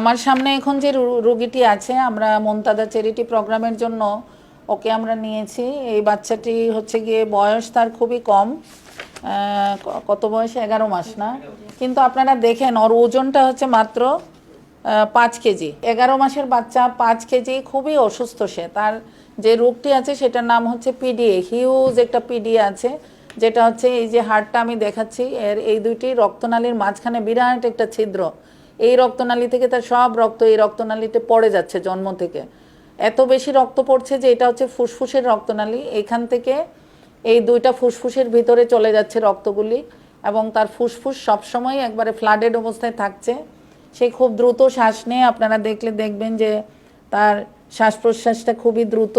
আমার সামনে এখন যে রুগীটি আছে, আমরা মন্তাদা চ্যারিটি প্রোগ্রামের জন্য ওকে আমরা নিয়েছি। এই বাচ্চাটি হচ্ছে গিয়ে বয়স তার খুবই কম কত বয়স? এগারো মাস না? কিন্তু আপনারা দেখেন, ওর ওজনটা হচ্ছে মাত্র পাঁচ কেজি। এগারো মাসের বাচ্চা, পাঁচ কেজি, খুবই অসুস্থ সে। তার যে রোগটি আছে, সেটার নাম হচ্ছে পিডিএ, হিউজ একটা পিডিএ আছে, যেটা হচ্ছে এই যে হাড়টা আমি দেখাচ্ছি, এর এই দুইটি রক্তনালীর মাঝখানে বিরাট একটা ছিদ্র। এই রক্তনালী থেকে তার সব রক্ত এই রক্তনালীতে পড়ে যাচ্ছে জন্ম থেকে। এত বেশি রক্ত পড়ছে যে এটা হচ্ছে ফুসফুসের রক্তনালী। এখান থেকে এই দুইটা ফুসফুসের ভিতরে চলে যাচ্ছে রক্তগুলি এবং তার ফুসফুস সবসময় একবারে ফ্লাডেড অবস্থায় থাকছে। সে খুব দ্রুত শ্বাস নিয়ে আপনারা দেখলে দেখবেন যে তার শ্বাস প্রশ্বাসটা খুবই দ্রুত।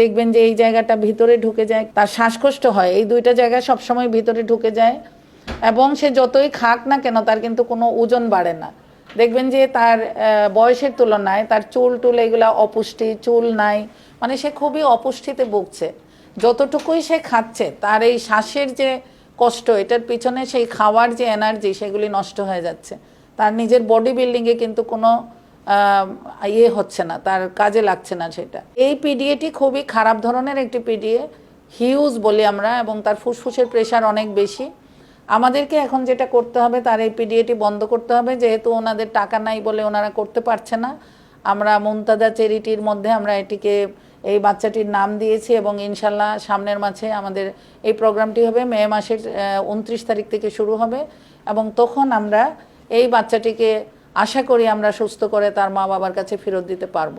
দেখবেন যে এই জায়গাটা ভিতরে ঢুকে যায়, তার শ্বাসকষ্ট হয়। এই দুইটা জায়গা সবসময় ভিতরে ঢুকে যায়। এবং সে যতই খাক না কেন, তার কিন্তু কোনো ওজন বাড়ে না। দেখবেন যে তার বয়সের তুলনায় তার চুল টুল এগুলা অপুষ্টি, চুল নাই মানে সে খুবই অপুষ্টিতে ভুগছে। যতটুকুই সে খাচ্ছে, তার এই শ্বাসের যে কষ্ট, এটার পিছনে সেই খাওয়ার যে এনার্জি সেগুলি নষ্ট হয়ে যাচ্ছে। তার নিজের বডি বিল্ডিংয়ে কিন্তু কোনো ইয়ে হচ্ছে না, তার কাজে লাগছে না সেটা। এই পিডিএটি খুবই খারাপ ধরনের একটি পিডিএ হিউজ বলি আমরা, এবং তার ফুসফুসের প্রেশার অনেক বেশি। আমাদেরকে এখন যেটা করতে হবে, তার এই পিডিএটি বন্ধ করতে হবে, যেহেতু ওনাদের টাকা নাই বলে ওনারা করতে পারছে না। আমরা মুমতাজা চ্যারিটির মধ্যে আমরা এটিকে, এই বাচ্চাটির নাম দিয়েছি এবং ইনশাল্লাহ সামনের মাসে আমাদের এই প্রোগ্রামটি হবে, মে মাসের উনত্রিশ তারিখ থেকে শুরু হবে এবং তখন আমরা এই বাচ্চাটিকে আশা করি আমরা সুস্থ করে তার মা বাবার কাছে ফেরত দিতে পারব।